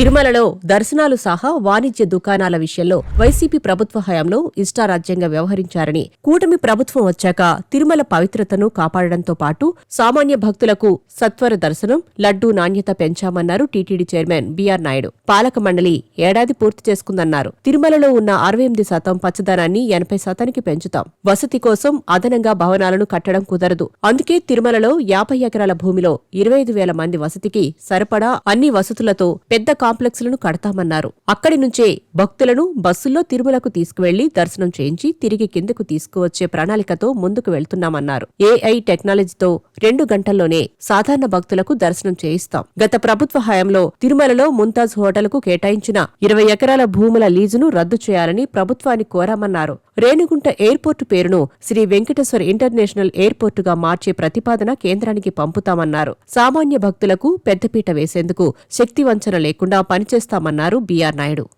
తిరుమలలో దర్శనాలు సహా వాణిజ్య దుకాణాల విషయంలో వైసీపీ ప్రభుత్వ హయాంలో ఇష్టారాజ్యంగా వ్యవహరించారని కూటమి ప్రభుత్వం వచ్చాక తిరుమల పవిత్రతను కాపాడడంతో పాటు సామాన్య భక్తులకు సత్వర దర్శనం లడ్డూ నాణ్యత పెంచామన్నారు టీటీడీ చైర్మన్ బీఆర్ నాయుడు. పాలక మండలి ఏడాది పూర్తి చేసుకుందన్నారు. తిరుమలలో ఉన్న అరవై ఎనిమిది శాతం పచ్చదనాన్ని ఎనభై శాతానికి పెంచుతాం. వసతి కోసం అదనంగా భవనాలను కట్టడం కుదరదు. అందుకే తిరుమలలో యాభై ఎకరాల భూమిలో ఇరవై ఐదు వేల మంది వసతికి సరిపడా అన్ని వసతులతో పెద్ద కాంప్లెక్స్లను కడతామన్నారు. అక్కడి నుంచే భక్తులను బస్సుల్లో తిరుమలకు తీసుకువెళ్ళి దర్శనం చేయించి తిరిగి కిందకు తీసుకువచ్చే ప్రణాళికతో ముందుకు వెళ్తున్నామన్నారు. ఏఐ టెక్నాలజీతో రెండు గంటల్లోనే సాధారణ భక్తులకు దర్శనం చేయిస్తాం. గత ప్రభుత్వ హయాంలో తిరుమలలో ముంతాజ్ హోటల్కు కేటాయించిన ఇరవై ఎకరాల భూముల లీజును రద్దు చేయాలని ప్రభుత్వాన్ని కోరామన్నారు. రేణుగుంట ఎయిర్పోర్టు పేరును శ్రీ వెంకటేశ్వర ఇంటర్నేషనల్ ఎయిర్పోర్టుగా మార్చే ప్రతిపాదన కేంద్రానికి పంపుతామన్నారు. సామాన్య భక్తులకు పెద్దపీట వేసేందుకు శక్తివంచన లేకుండా పనిచేస్తామన్నారు బీఆర్ నాయుడు.